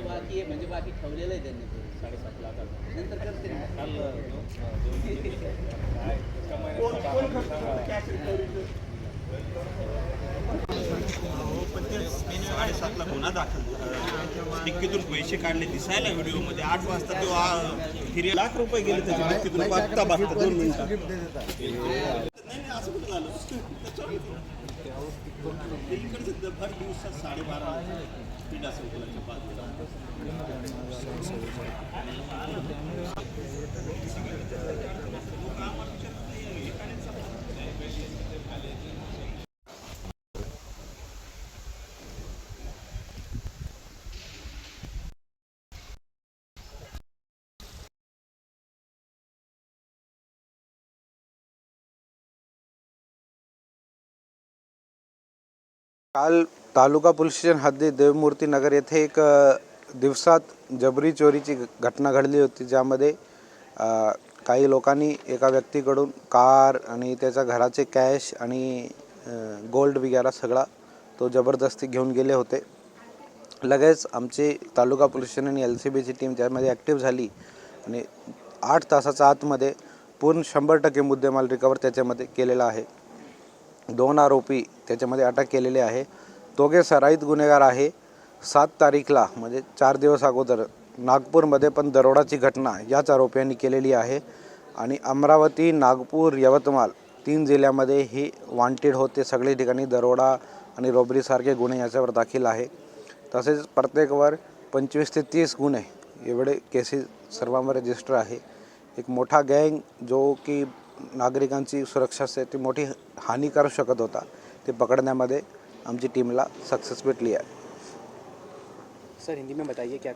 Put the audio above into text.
बाकी आहे बाकी ठेवलेलं आहे करते साडेसातला गुन्हा दाखल डिक्कीतून पैसे काढले. दिसायला व्हिडिओमध्ये आठ वाजता तो फिरे लाख रुपये गेले त्याच्या डिक्कीतून बघता बघता दोन मिनिटं. नाही नाही, असं कुठं झालं? ते इकडचं भर दिवसात साडेबारा असेल बाजूला. काल तालुका पोलीस स्टेशन हद्दीत देवमूर्ती नगर येथे एक दिवसात जबरी चोरीची घ- घटना घडली होती ज्यामध्ये काही लोकांनी एका व्यक्तीकडून कार आणि त्याच्या घराचे कॅश आणि गोल्ड वगैरे सगळा तो जबरदस्ती घेऊन गेले होते. लगेच आमची तालुका पोलीस स्टेशन आणि एल सी बीची टीम त्यामध्ये ॲक्टिव्ह झाली आणि आठ तासाच्या आतमध्ये पूर्ण शंभर टक्के मुद्देमाल रिकवर त्याच्यामध्ये केलेला आहे. दोन आरोपी त्याच्यामध्ये अटक केलेले आहे. दोघे सराईत गुन्हेगार आहे. सात तारीखला म्हणजे चार दिवस अगोदर नागपूरमध्ये पण दरोडाची घटना याच आरोपींनी केलेली आहे. आणि अमरावती नागपूर यवतमाळ तीन जिल्ह्यामध्ये ही वॉन्टेड होते. सगळे ठिकाणी दरोडा आणि रोबरीसारखे गुन्हे याच्यावर दाखल आहे. तसेच प्रत्येकवर पंचवीस ते तीस गुन्हे एवढे केसेस सर्वांवर रजिस्टर आहे. एक मोठा गँग जो की नागरिकांची सुरक्षा असते ती मोठी हानी करू शकत होता. ते पकडण्यामध्ये आमची टीमला सक्सेस भेटली आहे. सर हिंदी में बताइए क्या